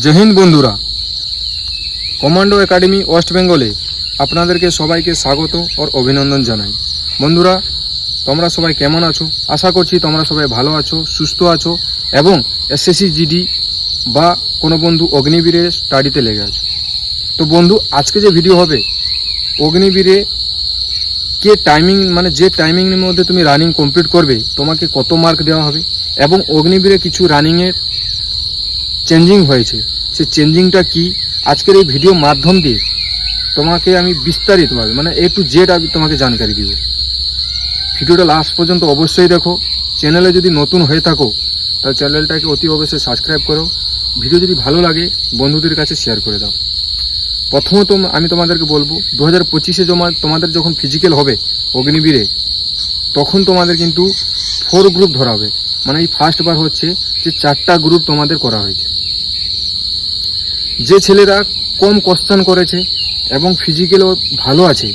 জয় বন্ধুরা। Commando academy West বেঙ্গলে আপনাদেরকে সবাইকে স্বাগত ও অভিনন্দন জানাই। বন্ধুরা, তোমরা সবাই কেমন আছো? আশা করছি তোমরা সবাই ভালো আছো, সুস্থ আছো এবং এসএসসি জিডি বা কোনো বন্ধু অগ্নিবীরে স্টাডিতে লেগে আছো। তো বন্ধু, আজকে যে ভিডিও হবে, অগ্নিবীরে কে টাইমিং মানে যে টাইমিংয়ের মধ্যে তুমি রানিং কমপ্লিট করবে, তোমাকে কত মার্ক দেওয়া হবে এবং অগ্নিবীরে কিছু রানিংয়ের চেঞ্জিং হয়েছে। সে চেঞ্জিংটা কি? আজকের এই ভিডিও মাধ্যম দিয়ে তোমাকে আমি বিস্তারিতভাবে মানে এ টু জেড আমি তোমাকে জানকারি দিব। ভিডিওটা লাস্ট পর্যন্ত অবশ্যই দেখো। চ্যানেলে যদি নতুন হয়ে থাকো, তাহলে চ্যানেলটাকে অতি অবশ্যই সাবস্ক্রাইব করো। ভিডিও যদি ভালো লাগে, বন্ধুদের কাছে শেয়ার করে দাও। প্রথমত আমি তোমাদেরকে বলব দু হাজার পঁচিশে জমা তোমাদের যখন ফিজিক্যাল হবে, অগ্নিবীরে, তখন তোমাদের কিন্তু ফোর গ্রুপ ধরা হবে। মানে এই ফার্স্ট বার হচ্ছে যে চারটা গ্রুপ তোমাদের করা হয়েছে। যে ছেলেরা কম কোশ্চান করেছে এবং ফিজিক্যালও ভালো আছে,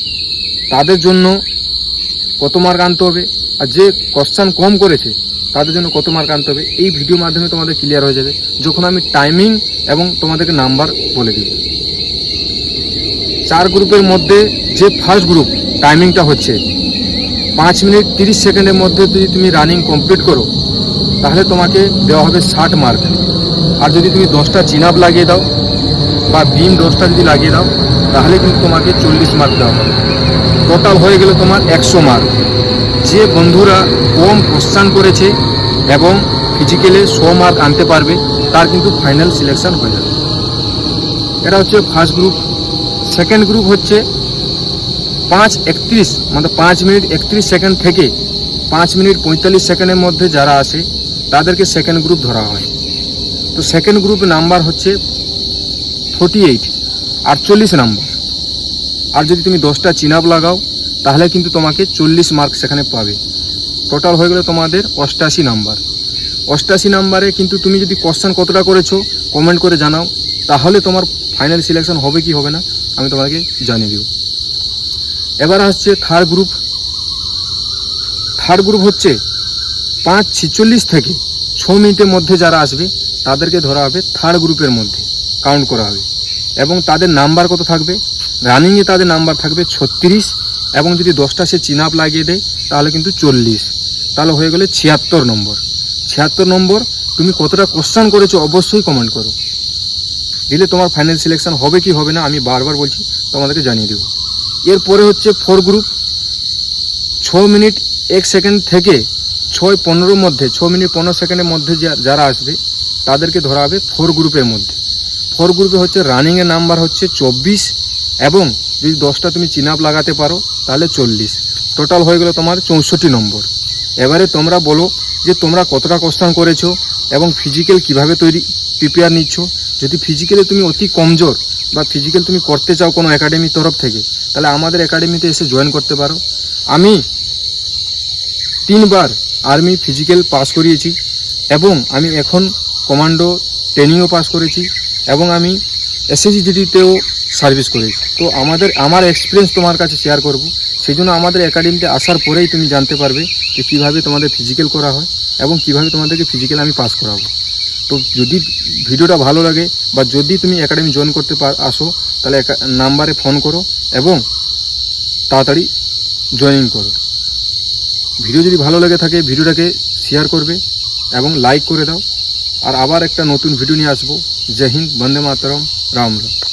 তাদের জন্য কত মার্ক আনতে হবে? আর যে কোশ্চান কম করেছে, তাদের জন্য কত মার্ক আনতে হবে? এই ভিডিও মাধ্যমে তোমাদের ক্লিয়ার হয়ে যাবে। যখন আমি টাইমিং এবং তোমাদেরকে নাম্বার বলে দিব। চার গ্রুপের মধ্যে যে ফার্স্ট গ্রুপ টাইমিংটা হচ্ছে পাঁচ মিনিট তিরিশ সেকেন্ডের মধ্যে যদি তুমি রানিং কমপ্লিট করো, তাহলে তোমাকে দেওয়া হবে ষাট মার্ক আর যদি তুমি দশটা চিনাপ লাগিয়ে দাও বা বিম দশটা যদি লাগিয়ে দাও, তাহলে কিন্তু তোমাকে চল্লিশ মার্ক দেওয়া হবে। টোটাল হয়ে গেলে তোমার একশো মার্ক যে বন্ধুরা কম কোশ্চান করেছে এবং ফিজিক্যালে শো মার্ক আনতে পারবে, তার কিন্তু ফাইনাল সিলেকশন হয়ে যাবে। এটা হচ্ছে ফার্স্ট গ্রুপ সেকেন্ড গ্রুপ হচ্ছে পাঁচ একত্রিশ মানে পাঁচ মিনিট একত্রিশ সেকেন্ড থেকে পাঁচ মিনিট পঁয়তাল্লিশ সেকেন্ডের মধ্যে যারা আসে, তাদেরকে সেকেন্ড গ্রুপ ধরা হয়। তো সেকেন্ড গ্রুপ নাম্বার হচ্ছে ফোর্টি এইট আটচল্লিশ নাম্বার আর যদি তুমি দশটা চিনাপ লাগাও, তাহলে কিন্তু তোমাকে চল্লিশ মার্ক সেখানে পাবে। টোটাল হয়ে গেলে তোমাদের অষ্টাশি নাম্বার অষ্টাশি নাম্বারে কিন্তু তুমি যদি কোশ্চান কতটা করেছ কমেন্ট করে জানাও। তাহলে তোমার ফাইনাল সিলেকশন হবে কি হবে না, আমি তোমাকে জানিয়ে দিব। এবার আসছে থার্ড গ্রুপ থার্ড গ্রুপ হচ্ছে পাঁচ ছিচল্লিশ থেকে ছ মিনিটের মধ্যে যারা আসবে, তাদেরকে ধরা হবে থার্ড গ্রুপের মধ্যে। কাউন্ট করা হবে। এবং তাদের নাম্বার কত থাকবে? রানিংয়ে তাদের নাম্বার থাকবে ছত্রিশ এবং যদি দশটা সে চিনাপ লাগিয়ে দেয়, তাহলে কিন্তু চল্লিশ। তাহলে হয়ে গেলে ছিয়াত্তর নম্বর ছিয়াত্তর নম্বর তুমি কতটা কোশ্চান করেছ অবশ্যই কমেন্ট করো। দিলে তোমার ফাইনাল সিলেকশন হবে কি হবে না, আমি বারবার বলছি, তোমাদেরকে জানিয়ে দেবো। এরপরে হচ্ছে ফোর গ্রুপ ছ মিনিট এক সেকেন্ড থেকে ছয় পনেরোর মধ্যে ছ মিনিট পনেরো সেকেন্ডের মধ্যে যারা আসবে, তাদেরকে ধরা হবে ফোর গ্রুপের মধ্যে। ফোর গ্রুপে হচ্ছে রানিংয়ের নাম্বার হচ্ছে চব্বিশ এবং যদি দশটা তুমি চিনাপ লাগাতে পারো, তাহলে চল্লিশ। টোটাল হয়ে গেলো তোমার চৌষট্টি নম্বর। এবারে তোমরা বলো যে তোমরা কতটা কোশ্চান করেছ এবং ফিজিক্যাল কীভাবে তৈরি প্রিপেয়ার নিচ্ছ। যদি ফিজিক্যালি তুমি অতি কমজোর বা ফিজিক্যাল তুমি করতে চাও কোনো একাডেমির তরফ থেকে, তাহলে আমাদের একাডেমিতে এসে জয়েন করতে পারো। আমি তিনবার আর্মি ফিজিক্যাল পাস করিয়েছি এবং আমি এখন কমান্ডো ট্রেনিংও পাস করেছি এবং আমি এসএসসি জিডিতেও সার্ভিস করেছি। তো আমাদের, আমার এক্সপিরিয়েন্স তোমার কাছে শেয়ার করব সেই জন্য আমাদের একাডেমিতে আসার পরেই তুমি জানতে পারবে যে কীভাবে তোমাদের ফিজিক্যাল করা হয় এবং কীভাবে তোমাদেরকে ফিজিক্যাল আমি পাস করাবো। তো যদি ভিডিওটা ভালো লাগে বা যদি তুমি একাডেমি জয়েন করতে পার- আসো, তাহলে নাম্বারে ফোন করো এবং তাড়াতাড়ি জয়েনিং করো। ভিডিও যদি ভালো লেগে থাকে, ভিডিওটাকে শেয়ার করবে এবং লাইক করে দাও। আর আবার একটা নতুন ভিডিও নিয়ে আসব। জয় হিন্দ, বন্দে মাতরম, রাম রাম।